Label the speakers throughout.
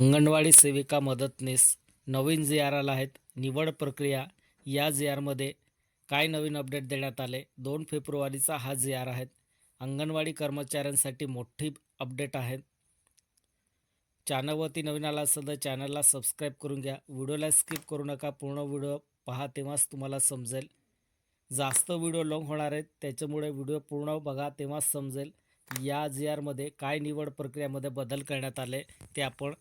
Speaker 1: अंगणवाडी सेविका मदतनीस नवीन जी आर आला आहेत. निवड प्रक्रिया या जी आरमध्ये काय नवीन अपडेट देण्यात आले? दोन फेब्रुवारीचा हा जी आर आहेत अंगणवाडी कर्मचाऱ्यांसाठी मोठी अपडेट आहे. चॅनलवरती नवीन आला असेल तर चॅनलला सबस्क्राईब करून घ्या. व्हिडिओला स्किप करू नका. पूर्ण व्हिडिओ पहा तेव्हाच तुम्हाला समजेल. जास्त व्हिडिओ लॉंग होणार आहेत. त्याच्यामुळे व्हिडिओ पूर्ण बघा तेव्हाच समजेल. या जी आरमध्ये काय निवड प्रक्रियामध्ये बदल करण्यात आले ते आपण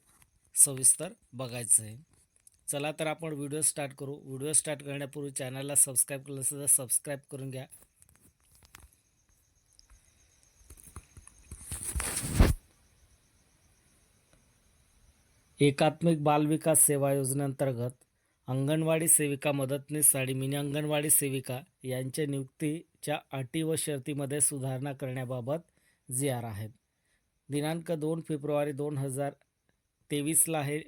Speaker 1: सविस्तर बघायचं आहे चला तर आपण व्हिडिओ स्टार्ट करू. व्हिडिओ स्टार्ट करण्यापूर्वी चॅनलला सबस्क्राईब केलं असेल तर सबस्क्राईब करून घ्या. एकात्मिक बालविकास सेवा योजनेअंतर्गत अंगणवाडी सेविका मदतनीस आणि मिनी अंगणवाडी सेविका यांच्या नियुक्तीच्या अटी व शर्तीमध्ये सुधारणा करण्याबाबत जी आर आहेत. दिनांक दोन फेब्रुवारी दोन हजार तेवीसला हे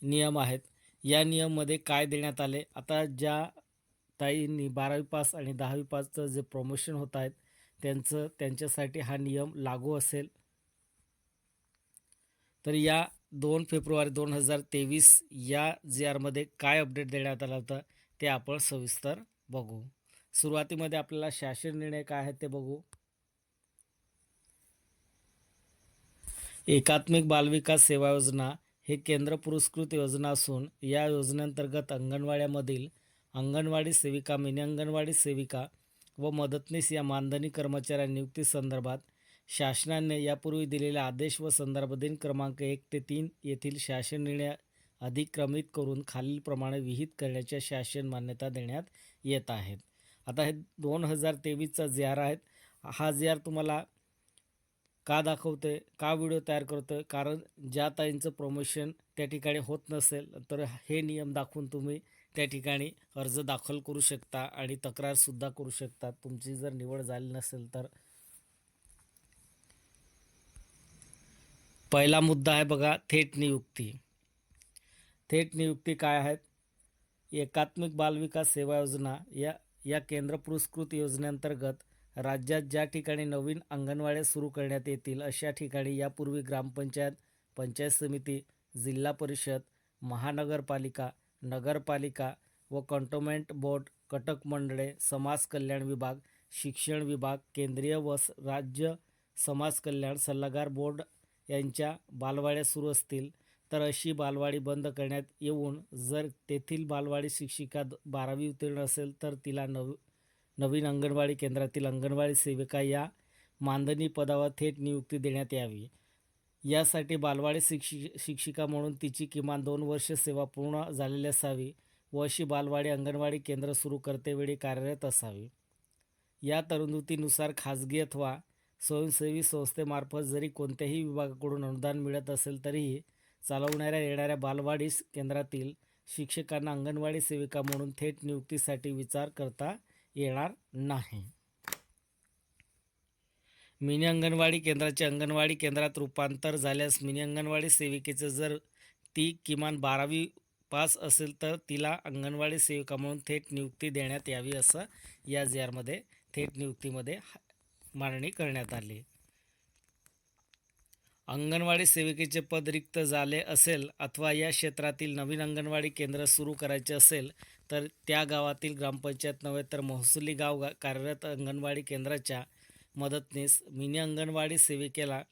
Speaker 1: नियम आहेत. या नियममध्ये काय देण्यात आले? आता ज्या ताईंनी बारावी पास आणि दहावी पासचं जे प्रमोशन होत आहेत त्यांचं त्यांच्यासाठी हा नियम लागू असेल. तर या दोन फेब्रुवारी दोन हजार तेवीस या जी आरमध्ये काय अपडेट देण्यात आला होता ते आपण सविस्तर बघू. सुरुवातीमध्ये आपल्याला शासन निर्णय काय आहेत ते बघू. एकात्मिक बालविकास सेवा योजना हे केंद्र पुरस्कृत योजना असून या योजनेअंतर्गत अंगणवाड्यामधील अंगणवाडी सेविका मिनी अंगणवाडी सेविका व मदतनीस या मानधनी कर्मचाऱ्या नियुक्तीसंदर्भात शासनाने यापूर्वी दिलेले आदेश व संदर्भ दिन क्रमांक एक ते तीन येथील शासन निर्णय अधिक्रमित करून खालीलप्रमाणे विहित करण्याच्या शासन मान्यता देण्यात येत आहेत. आता हे दोन हजार तेवीसचा जे आर आहेत हा जे आर तुम्हाला का दाखवते का व्हिडिओ तयार करतोय? कारण ज्या ताईंचं प्रमोशन त्या ठिकाणी होत नसेल तर हे नियम दाखवून तुम्ही त्या ठिकाणी अर्ज दाखल करू शकता आणि तक्रारसुद्धा करू शकता. तुमची जर निवड झाली नसेल तर. पहिला मुद्दा आहे बघा थेट नियुक्ती. थेट नियुक्ती काय आहेत? एकात्मिक बालविकास सेवा योजना या या केंद्र पुरस्कृत योजनेअंतर्गत राज्यात ज्या ठिकाणी नवीन अंगणवाड्या सुरू करण्यात येतील अशा ठिकाणी यापूर्वी ग्रामपंचायत पंचायत समिती जिल्हा परिषद महानगरपालिका नगरपालिका व कंटोन्मेंट बोर्ड कटक मंडळे समाज कल्याण विभाग शिक्षण विभाग केंद्रीय व राज्य समाज कल्याण सल्लागार बोर्ड यांच्या बालवाड्या सुरू असतील तर अशी बालवाडी बंद करण्यात येऊन जर तेथील बालवाडी शिक्षिका द- बारावी उत्तीर्ण असेल तर तिला नव नवीन अंगणवाडी केंद्रातील अंगणवाडी सेविका या मानधनी पदावर थेट नियुक्ती देण्यात यावी. यासाठी बालवाडी शिक्षि शिक्षिका म्हणून तिची किमान दोन वर्ष सेवा पूर्ण झालेली असावी. व अशी बालवाडी अंगणवाडी केंद्र सुरू करतेवेळी कार्यरत असावी. या तरतुदीनुसार खाजगी अथवा स्वयंसेवी संस्थेमार्फत जरी कोणत्याही विभागाकडून अनुदान मिळत असेल तरीही चालवणाऱ्या येणाऱ्या बालवाडी केंद्रातील शिक्षकांना अंगणवाडी सेविका म्हणून थेट नियुक्तीसाठी विचार करता येणार नाही. मिनी अंगणवाडी केंद्राचे अंगणवाडी केंद्रात रूपांतर झाल्यास मिनी अंगणवाडी सेविकेचं जर ती किमान बारावी पास असेल तर तिला अंगणवाडी सेविका म्हणून थेट नियुक्ती देण्यात यावी असं या जी आरमध्ये थेट नियुक्तीमध्ये मांडणी करण्यात आली. अंगणवाडी सेविकेचे पद रिक्त झाले असेल अथवा या क्षेत्रातील नवीन अंगणवाडी केंद्र सुरू करायचे असेल तर त्या गावातील ग्रामपंचायत नव्हे तर महसुली गाव गा- कार्यरत अंगणवाडी केंद्राच्या मदतनीस मिनी अंगणवाडी सेविकेला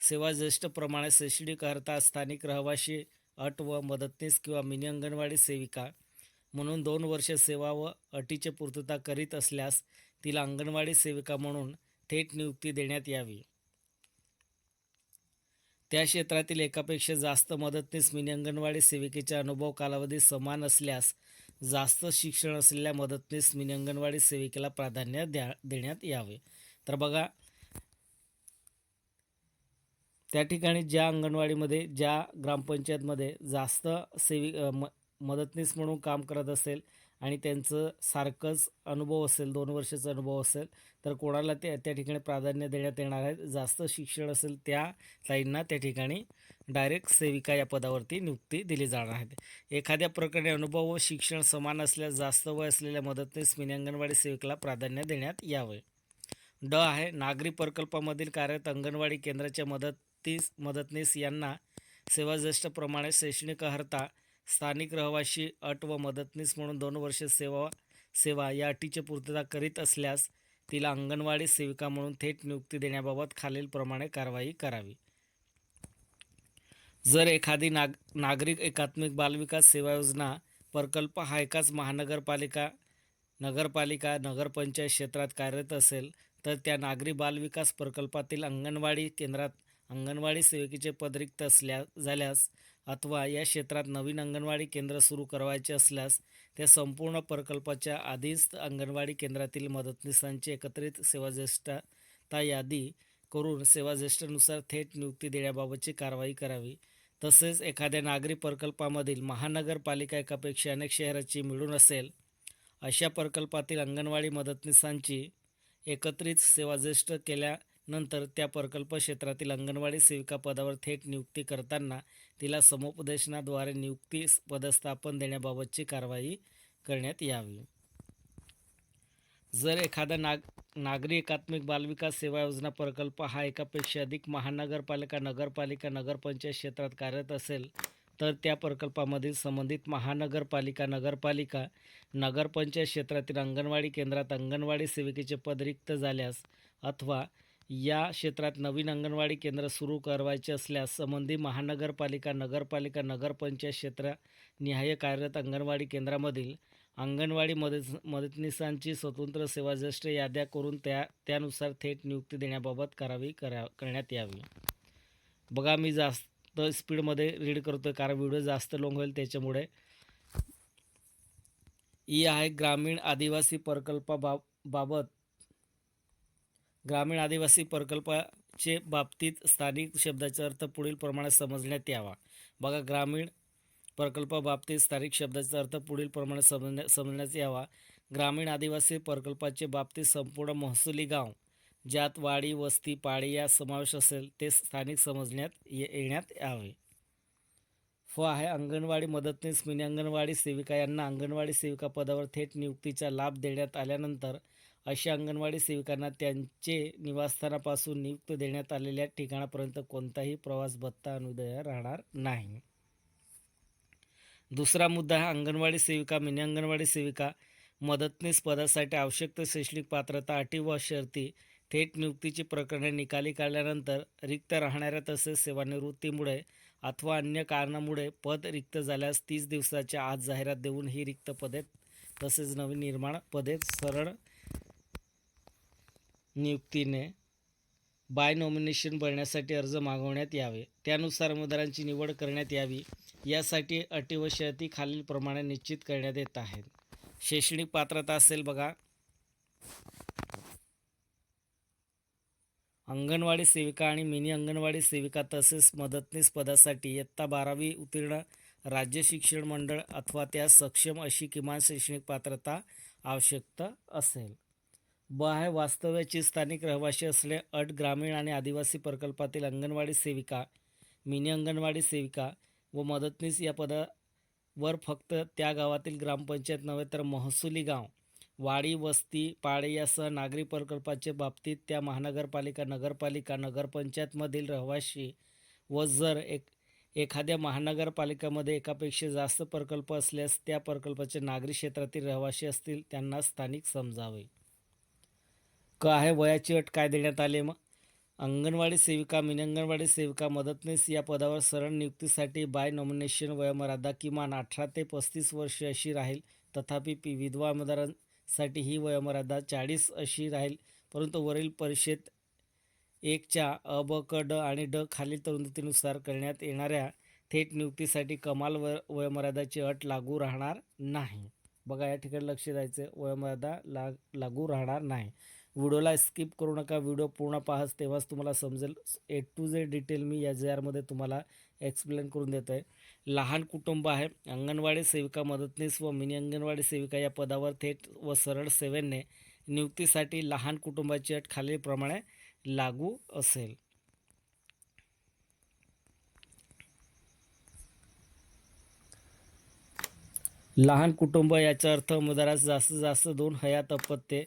Speaker 1: सेवा ज्येष्ठ प्रमाणे स्थानिक रहिवाशी अट व मदतनीस किंवा मिनी अंगणवाडी सेविका म्हणून दोन वर्ष सेवा व अटीची पूर्तता करीत असल्यास तिला अंगणवाडी सेविका म्हणून थेट नियुक्ती देण्यात यावी. त्या क्षेत्रातील एकापेक्षा जास्त मदतनीस मिनी अंगणवाडी सेविकेचा अनुभव कालावधी समान असल्यास जास्त शिक्षण असलेल्या मदतनीस मिनी अंगणवाडी सेविकेला प्राधान्य द्या देण्यात यावे. तर बघा त्या ठिकाणी ज्या अंगणवाडीमध्ये ज्या ग्रामपंचायतमध्ये जास्त सेवि म मदतनीस म्हणून काम करत असेल आणि त्यांचं सारखंच अनुभव असेल दोन वर्षाचा अनुभव असेल तर कोणाला ते त्या ठिकाणी प्राधान्य देण्यात येणार आहे जास्त शिक्षण असेल त्या ताईंना त्या ठिकाणी डायरेक्ट सेविका या पदावरती नियुक्ती दिली जाणार आहे. एखाद्या प्रकारे अनुभव व शिक्षण समान असल्यास जास्त वय असलेल्या मदतनीस मिनी अंगणवाडी सेविकेला प्राधान्य देण्यात यावे. ड आहे नागरी प्रकल्पामधील कार्यरत अंगणवाडी केंद्राच्या मदतीस मदतनीस यांना सेवाज्येष्ठप्रमाणे शैक्षणिक अर्हता स्थानिक रहिवाशी अट व मदतनीस म्हणून दोन वर्षे सेवा सेवा या अटीची पूर्तता करीत असल्यास तिला अंगणवाडी सेविका म्हणून थेट नियुक्ती देण्याबाबत खालीलप्रमाणे कारवाई करावी. जर एखादी नाग नागरिक एकात्मिक बालविकास सेवा योजना प्रकल्प हा एकाच महानगरपालिका नगरपालिका नगरपंचायत क्षेत्रात कार्यरत असेल तर त्या नागरी बालविकास प्रकल्पातील अंगणवाडी केंद्रात अंगणवाडी सेविकेचे पद रिक्त असल्या झाल्यास अथवा या क्षेत्रात नवीन अंगणवाडी केंद्र सुरू करायचे असल्यास त्या संपूर्ण प्रकल्पाच्या आधीच अंगणवाडी केंद्रातील मदतनीसांची एकत्रित सेवाज्येष्ठता यादी करून सेवाज्येष्ठनुसार थेट नियुक्ती देण्याबाबतची कारवाई करावी. तसेच एखाद्या नागरी प्रकल्पामधील महानगरपालिका एकापेक्षा अनेक शहराची मिळून असेल अशा प्रकल्पातील अंगणवाडी मदतनीसांची एकत्रित सेवाज्येष्ठ नंतर त्या प्रकल्प क्षेत्रातील अंगणवाडी सेविका पदावर थेट नियुक्ती करताना तिला समुपदेशनाद्वारे नियुक्ती पदस्थापन देण्याबाबतची कारवाई करण्यात यावी. जर एखादा नाग नागरी एकात्मिक बालविकास सेवा योजना प्रकल्प हा एकापेक्षा अधिक महानगरपालिका नगरपालिका नगरपंचायत क्षेत्रात कार्यरत असेल तर त्या प्रकल्पामधील संबंधित महानगरपालिका नगरपालिका नगरपंचायत क्षेत्रातील अंगणवाडी केंद्रात अंगणवाडी सेविकेचे पद रिक्त झाल्यास अथवा या क्षेत्रात नवीन अंगणवाडी केंद्र सुरू करायचे असल्यास संबंधी महानगरपालिका नगरपालिका नगरपंचायत क्षेत्र निहाय कार्यरत अंगणवाडी केंद्रामधील अंगणवाडी मदत मदतनीसांची स्वतंत्र सेवाज्येष्ठ याद्या करून त्या त्यानुसार थेट नियुक्ती देण्याबाबत करावी करा करण्यात यावी. बघा मी जास्त स्पीडमध्ये रीड करतो आहे कारण व्हिडिओ जास्त लॉंग होईल त्याच्यामुळे. ई आहे ग्रामीण आदिवासी प्रकल्पाबा बाबत ग्रामीण आदिवासी प्रकल्पाचे बाबतीत स्थानिक शब्दाचा अर्थ पुढील प्रमाणे समजण्यात यावा. बघा ग्रामीण प्रकल्पाबाबतीत स्थानिक शब्दाचा अर्थ पुढील प्रमाणे समजण्या समजण्यात यावा. ग्रामीण आदिवासी प्रकल्पाचे बाबतीत संपूर्ण महसुली गाव ज्यात वाडी वस्ती पाडी या समावेश असेल ते स्थानिक समजण्यात ये येण्यात यावे. फ आहे अंगणवाडी मदतनीस मिनी अंगणवाडी सेविका. यांना अंगणवाडी सेविका पदावर थेट नियुक्तीचा लाभ देण्यात आल्यानंतर अशा अंगणवाडी सेविकांना त्यांचे निवासस्थानापासून नियुक्त देण्यात आलेल्या ठिकाणापर्यंत कोणताही प्रवास भत्ता अनुदय राहणार नाही. दुसरा मुद्दा हा अंगणवाडी सेविका मिनी अंगणवाडी सेविका मदतनीस पदासाठी आवश्यक शैक्षणिक पात्रता अटी व शर्ती थेट नियुक्तीची प्रकरणे निकाली काढल्यानंतर रिक्त राहणाऱ्या तसेच सेवानिवृत्तीमुळे अथवा अन्य कारणामुळे पद रिक्त झाल्यास तीस दिवसाच्या आत जाहिरात देऊन ही रिक्त पदे तसेच नवीन निर्माण पदे सरळ नियुक्तीने बाय नॉमिनेशन भरण्यासाठी अर्ज मागवण्यात यावे. त्यानुसार उमेदवारांची निवड करण्यात यावी यासाठी अटी व शर्ती खालीलप्रमाणे निश्चित करण्यात येत आहेत. शैक्षणिक पात्रता असेल बघा. अंगणवाडी सेविका आणि मिनी अंगणवाडी सेविका तसेच मदतनीस पदासाठी इयत्ता बारावी उत्तीर्ण राज्य शिक्षण मंडळ अथवा त्या सक्षम अशी किमान शैक्षणिक पात्रता आवश्यकता असेल. ब आहे वास्तव्याची स्थानिक रहिवासी असले अट ग्रामीण आणि आदिवासी प्रकल्पातील अंगणवाडी सेविका मिनी अंगणवाडी सेविका व मदतनीस या पदावर फक्त त्या गावातील ग्रामपंचायत नव्हे तर महसुली गाव वाडी वस्ती पाडे यासह नागरी प्रकल्पाच्या बाबतीत त्या महानगरपालिका नगरपालिका नगरपंचायतमधील रहिवाशी व जर एक एखाद्या महानगरपालिकामध्ये एकापेक्षा जास्त प्रकल्प असल्यास त्या प्रकल्पाचे नागरी क्षेत्रातील रहिवासी असतील त्यांना स्थानिक समजावे. काय आहे वयाची अट काय देण्यात आली मग? अंगणवाडी सेविका मिनी अंगणवाडी सेविका मदतनीस या पदावर सरळ नियुक्तीसाठी बाय नॉमिनेशन वयोमर्यादा किमान अठरा ते पस्तीस वर्ष अशी राहील. तथापि पी विधवा आमदारांसाठी ही वयोमर्यादा चाळीस अशी राहील. परंतु वरील परिषद एकच्या अ ब क ड आणि ड खालील तरतुदीनुसार करण्यात येणाऱ्या थेट नियुक्तीसाठी कमाल वय वयोमर्यादाची अट लागू राहणार नाही. बघा या ठिकाणी लक्ष द्यायचं. वयोमर्यादा लाग लागू राहणार नाही. व्हिडिओला स्किप करू नका. व्हिडिओ पूर्ण पाहाच तेव्हाच तुम्हाला समजेल. ए टू झेड डिटेल मी या जे आरमध्ये तुम्हाला एक्सप्लेन करून देतो आहे लहान कुटुंब आहे. अंगणवाडी सेविका मदतनीस व मिनी अंगणवाडी सेविका या पदावर थेट व सरळ सेवेने नियुक्तीसाठी लहान कुटुंबाची अट खालीलप्रमाणे लागू असेल. लहान कुटुंब याचा अर्थ उमेदवारास जास्तीत जास्त दोन हयात अपत्ये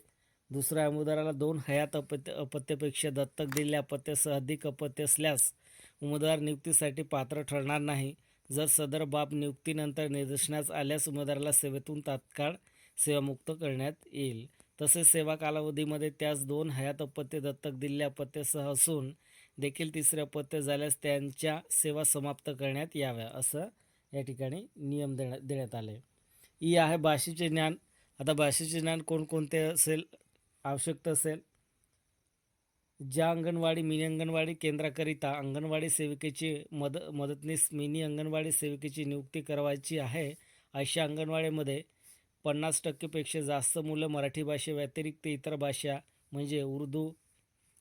Speaker 1: दुसऱ्या उमेदवाराला दोन हयात अपत्य अपत्यपेक्षा दत्तक दिलेल्या अपत्यासह अधिक अपत्य असल्यास उमेदवार नियुक्तीसाठी पात्र ठरणार नाही. जर सदर बाब नियुक्तीनंतर निदर्शनास आल्यास उमेदवाराला सेवेतून तात्काळ सेवामुक्त करण्यात येईल. तसेच सेवा कालावधीमध्ये त्यास दोन हयात अपत्य दत्तक दिलेल्या अपत्यासह असून देखील तिसरे अपत्य झाल्यास त्यांच्या सेवा समाप्त करण्यात याव्या असं या ठिकाणी नियम देण्यात देण्यात आले. ई आहे भाषेचे ज्ञान. आता भाषेचे ज्ञान कोणकोणते असेल? आवश्यकता असेल. ज्या अंगणवाडी मिनी अंगणवाडी केंद्राकरिता अंगणवाडी सेविकेची मद मदतनीस मिनी अंगणवाडी सेविकेची नियुक्ती करावायची आहे अशा अंगणवाडीमध्ये पन्नास टक्केपेक्षा जास्त मुलं मराठी भाषेव्यतिरिक्त इतर भाषा म्हणजे उर्दू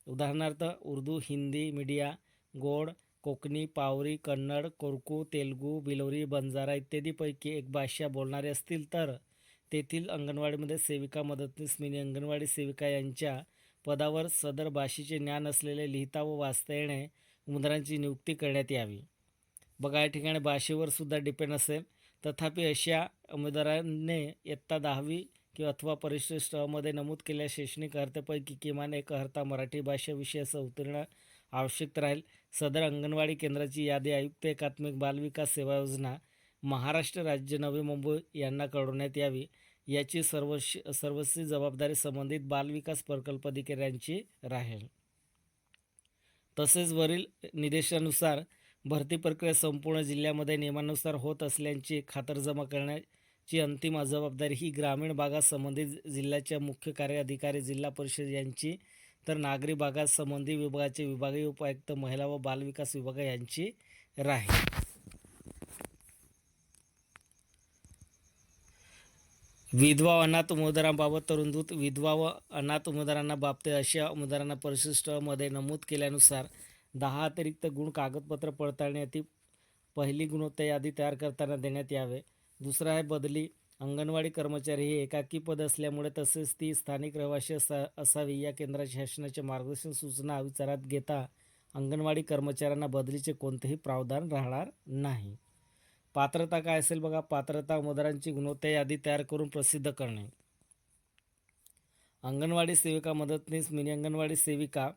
Speaker 1: उदाहरणार्थ उर्दू हिंदी मीडिया गोड कोकणी पावरी कन्नड कोरकू तेलगू बिलोरी बंजारा इत्यादीपैकी एक भाषा बोलणारे असतील तर तेथील अंगणवाडीमध्ये सेविका मदतनीस मिनी अंगणवाडी सेविका यांच्या पदावर सदर भाषेचे ज्ञान असलेले लिहिता व वाचता येणे उमदारांची नियुक्ती करण्यात यावी. बघा या ठिकाणी भाषेवर सुद्धा डिपेंड असेल. तथापि अशा उमेदवारांनी इयत्ता दहावी किंवा अथवा परिशिष्टमध्ये नमूद केलेल्या शैक्षणिक अर्थपैकी किमान एक अर्हता मराठी भाषा विषयासह उत्तीर्ण आवश्यक राहील. सदर अंगणवाडी केंद्राची यादी आयुक्त एकात्मिक बालविकास सेवा योजना महाराष्ट्र राज्य नवी मुंबई यांना कळवण्यात यावी याची सर्वस्वी सर्वस्वी जबाबदारी संबंधित बालविकास प्रकल्प अधिकाऱ्यांची राहील. तसेच वरील निर्देशानुसार भरती प्रक्रिया संपूर्ण जिल्ह्यामध्ये नियमानुसार होत असल्याची खातरजमा करण्याची अंतिम जबाबदारी ही ग्रामीण भागात संबंधित जिल्ह्याच्या मुख्य कार्याधिकारी जिल्हा परिषद यांची तर नागरी भागात संबंधित विभागाचे विभागीय उपायुक्त महिला व बालविकास विभाग यांची राहील. विधवा अनाथ उमेदवारांबाबत तरुणदूत विधवा व अनाथ उमेदवारांना बाबते अशा उमेदवारांना परिशिष्टामध्ये नमूद केल्यानुसार दहा अतिरिक्त गुण कागदपत्र पडताळण्याची पहिली गुणवत्ता यादी तयार करताना देण्यात यावे. दुसरा आहे बदली. अंगणवाडी कर्मचारी हे एकाकी पद असल्यामुळे तसेच ती स्थानिक रहिवासी असा असावी. या केंद्राच्या शासनाच्या मार्गदर्शन सूचना विचारात घेता अंगणवाडी कर्मचाऱ्यांना बदलीचे कोणतेही प्रावधान राहणार नाही. पात्रता काय असेल बघा? पात्रता मदरांची गुणवत्ता यादी तयार करून प्रसिद्ध करणे. अंगणवाडी सेविका मदतनीस मिनी अंगणवाडी सेविका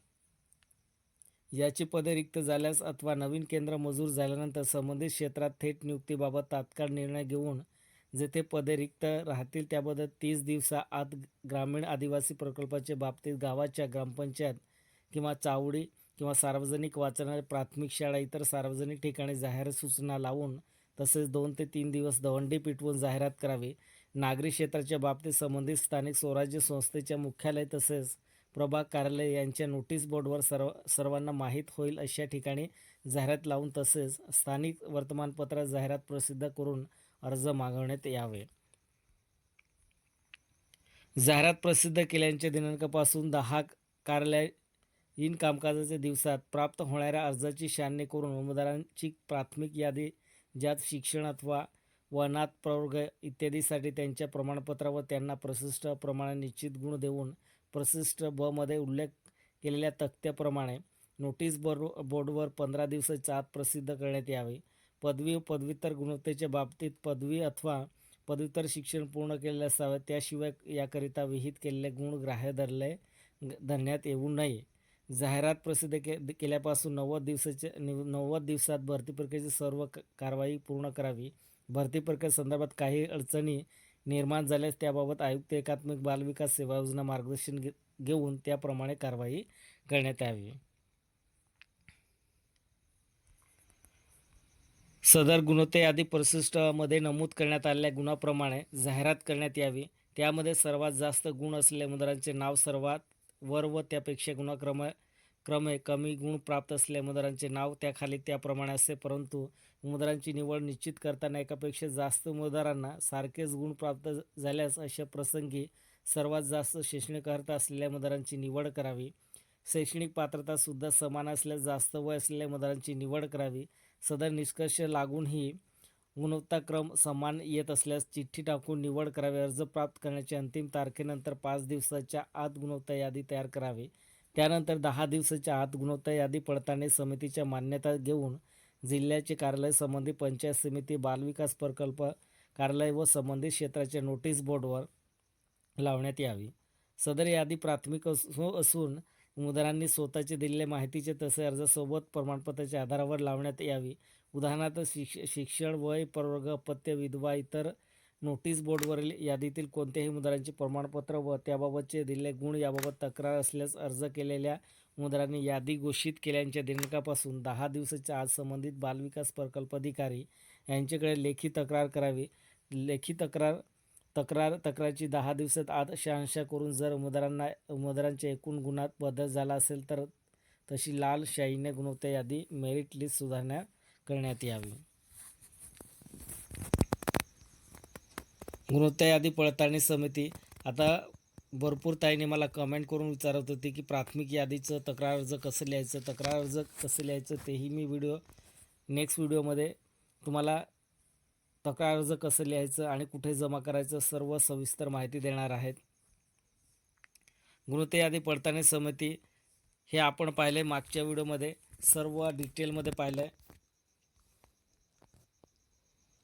Speaker 1: याची पदे रिक्त झाल्यास अथवा नवीन केंद्र मंजूर झाल्यानंतर संबंधित क्षेत्रात थेट नियुक्तीबाबत तात्काळ निर्णय घेऊन जेथे पदे रिक्त राहतील त्याबद्दल तीस दिवसा आत ग्रामीण आदिवासी प्रकल्पाच्या बाबतीत गावाच्या ग्रामपंचायत किंवा चावडी किंवा सार्वजनिक वाचनालय प्राथमिक शाळा इतर सार्वजनिक ठिकाणी जाहीर सूचना लावून तसेच दोन ते तीन दिवस दवंडी पिटवून जाहिरात करावी. नागरी क्षेत्राच्या बाबतीत संबंधित स्थानिक स्वराज्य संस्थेच्या मुख्यालय तसेच प्रभाग कार्यालय यांच्या नोटीस बोर्डवर सर्व सर्वांना माहीत होईल अशा ठिकाणी जाहिरात लावून तसेच स्थानिक वर्तमानपत्रात जाहिरात प्रसिद्ध करून अर्ज मागवण्यात यावे. जाहिरात प्रसिद्ध केल्याच्या दिनांकापासून दहा कार्यालयीन कामकाजाच्या दिवसात प्राप्त होणाऱ्या अर्जाची शहाणी करून उमेदवारांची प्राथमिक यादी ज्यात शिक्षण अथवा वनात प्रवर्ग इत्यादीसाठी त्यांच्या प्रमाणपत्रावर त्यांना प्रशिष्ट प्रमाणे निश्चित गुण देऊन प्रशिष्ट बमध्ये उल्लेख केलेल्या तक्त्याप्रमाणे नोटीस बोर्ड बोर्डवर पंधरा दिवसाच्या आत प्रसिद्ध करण्यात यावे. पदवी व पदव्युत्तर गुणवत्तेच्या बाबतीत पदवी अथवा पदव्युत्तर शिक्षण पूर्ण केलेले असावे. त्याशिवाय याकरिता विहित केलेले गुण ग्राह्य धरले धरण्यात येऊ नये. जाहिरात प्रसिद्ध के केल्यापासून नव्वद दिवसाच्या निव नव्वद दिवसात भरती प्रक्रियेची सर्व कारवाई पूर्ण करावी. भरती प्रक्रियेसंदर्भात काही अडचणी निर्माण झाल्यास त्याबाबत आयुक्त एकात्मिक बालविकास सेवा योजना मार्गदर्शन घे घेऊन त्याप्रमाणे कारवाई करण्यात यावी. सदर गुणवत्ता यादी परिशिष्टमध्ये नमूद करण्यात आलेल्या गुणाप्रमाणे जाहिरात करण्यात यावी. त्यामध्ये सर्वात जास्त गुण असलेल्या उमेदवारांचे नाव सर्वात वर व त्यापेक्षा गुणक्रम क्रमे कमी गुण प्राप्त असलेल्या उमेदवारांचे नाव त्याखाली त्याप्रमाणे असते परंतु उमेदवारांची निवड निश्चित करताना एकापेक्षा जास्त उमेदवारांना सारखेच गुण प्राप्त झाल्यास अशा प्रसंगी सर्वात जास्त शैक्षणिक अर्थ असलेल्या उमेदवारांची निवड करावी. शैक्षणिक पात्रतासुद्धा समान असल्यास जास्त वय असलेल्या उमेदवारांची निवड करावी. सदर निष्कर्ष लागूनही गुणवत्ताक्रम समान येत असल्यास चिठ्ठी टाकून निवड करावी अर्ज प्राप्त करण्याच्या अंतिम तारखेनंतर पाच दिवसाच्या आत गुणवत्ता यादी तयार करावी. त्यानंतर दहा दिवसाच्या आत गुणवत्ता यादी पडताळणी समितीच्या मान्यता घेऊन जिल्ह्याचे कार्यालय संबंधित पंचायत समिती बालविकास प्रकल्प कार्यालय व संबंधित क्षेत्राच्या नोटीस बोर्डवर लावण्यात यावी. सदर यादी प्राथमिक असू असून उमेदवारांनी स्वतःचे दिलेल्या माहितीचे तसे अर्जासोबत प्रमाणपत्राच्या आधारावर लावण्यात यावी. उदाहरणार्थ शिक्ष शिक्षण वय प्रवर्ग पत्य विधवा इतर नोटीस बोर्डवरील यादीतील कोणत्याही मुद्रांचे प्रमाणपत्र व त्याबाबतचे दिलेले गुण याबाबत तक्रार असल्यास अर्ज केलेल्या मुद्रांनी यादी घोषित केल्यांच्या दिनांकापासून दहा दिवसाच्या आज संबंधित बालविकास प्रकल्प अधिकारी यांच्याकडे लेखी तक्रार करावी. लेखी तक्रार तक्रार तक्रारची दहा दिवसात आत शहानिशा करून जर मुद्रांना मुद्रांच्या एकूण गुणात बदल झाला असेल तर तशी लाल शाईने गुणवत्ता यादी मेरिट लिस्ट सुधारण्या करण्यात यावी. गुणवत्ता यादी पडताळणी समिती. आता भरपूर ताईने मला कमेंट करून विचारत होती की प्राथमिक यादीचं तक्रार अर्ज कसं लिहायचं? तक्रार अर्ज कसं लिहायचं? तेही मी व्हिडिओ नेक्स्ट व्हिडिओमध्ये तुम्हाला तक्रार अर्ज कसं लिहायचं आणि कुठे जमा करायचं सर्व सविस्तर माहिती देणार आहेत. गुणवत्ता यादी पडताळणी समिती हे आपण पाहिले मागच्या व्हिडिओमध्ये सर्व डिटेलमध्ये पाहिलं आहे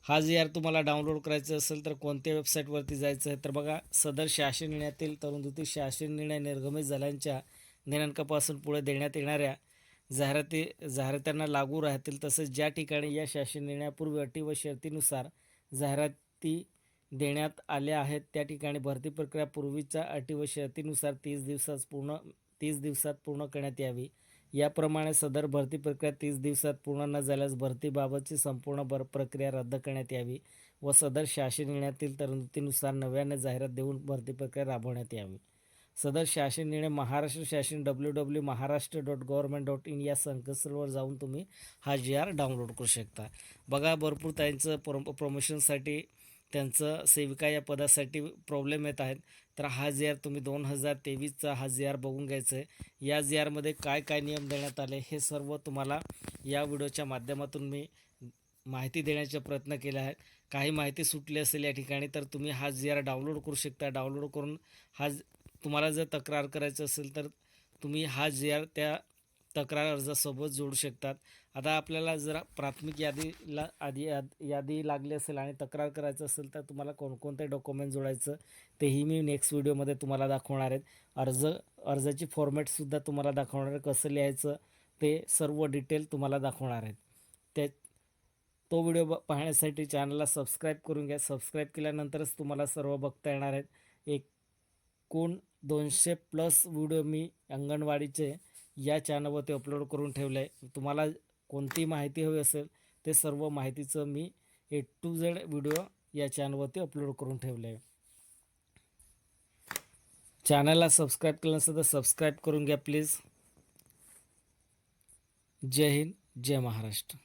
Speaker 1: हा जे यार तुम्हाला डाउनलोड करायचं असेल तर कोणत्या वेबसाईटवरती जायचं आहे? तर बघा सदर शासन निर्णयातील तरुणदुती शासन निर्णय निर्गमित झाल्यांच्या दिनांकापासून पुढे देण्यात येणाऱ्या जाहिराती जाहिरात्यांना लागू राहतील. तसेच ज्या ठिकाणी या शासन निर्णयापूर्वी अटी व शर्तीनुसार जाहिराती देण्यात आल्या आहेत त्या ठिकाणी भरती प्रक्रिया पूर्वीच्या अटी व शर्तीनुसार तीस दिवसात पूर्ण तीस दिवसात पूर्ण करण्यात यावी. याप्रमाणे सदर भरती प्रक्रिया तीस दिवसात पूर्ण न झाल्यास भरतीबाबतची संपूर्ण बर प्रक्रिया रद्द करण्यात यावी व सदर शासन निर्णयातील तरतुदीनुसार नव्याने जाहिरात देऊन भरती प्रक्रिया राबवण्यात यावी. सदर शासन निर्णय महाराष्ट्र शासन W W Maharashtra dot government dot in या संकेतस्थळावर जाऊन तुम्ही हा जी आर डाउनलोड करू शकता. बघा भरपूर त्यांचं प्रो प्रमोशनसाठी त्यांचं सेविका या पदासाठी प्रॉब्लेम येत आहेत. तर हा जे आर तुम्ही दोन हजार तेवीसचा हा जे आर बघून घ्यायचं आहे या जे आरमध्ये काय काय नियम देण्यात आले हे सर्व तुम्हाला या व्हिडिओच्या माध्यमातून मी माहिती देण्याचा प्रयत्न केला आहे काही माहिती सुटली असेल या ठिकाणी तर तुम्ही हा जे आर डाउनलोड करू शकता. डाउनलोड करून हा तुम्हाला जर तक्रार करायचं असेल तर तुम्ही हा जे आर त्या तक्रार अर्जासोबत जोडू शकतात. आता आपल्याला जर प्राथमिक यादीला आधी याद यादी लागली असेल आणि तक्रार करायचं असेल तर तुम्हाला कोणकोणते डॉक्युमेंट जोडायचं तेही मी नेक्स्ट व्हिडिओमध्ये तुम्हाला दाखवणार आहेत अर्ज अर्जाची फॉर्मॅटसुद्धा तुम्हाला दाखवणार आहे. कसं लिहायचं ते सर्व डिटेल तुम्हाला दाखवणार आहेत. त्या तो व्हिडिओ ब पाहण्यासाठी चॅनलला सबस्क्राईब करून घ्या. सबस्क्राईब केल्यानंतरच तुम्हाला सर्व बघता येणार आहेत. एकूण दोनशे प्लस व्हिडिओ मी अंगणवाडीचे या चॅनलवरती अपलोड करून ठेवलं आहे तुम्हाला कोणती माहिती हवी असेल ते सर्व माहितीचं मी ए टू झेड व्हिडिओ या चॅनलवरती अपलोड करून ठेवलं आहे चॅनलला सबस्क्राईब केलं नसेल तर सबस्क्राईब करून घ्या प्लीज जय हिंद जय महाराष्ट्र.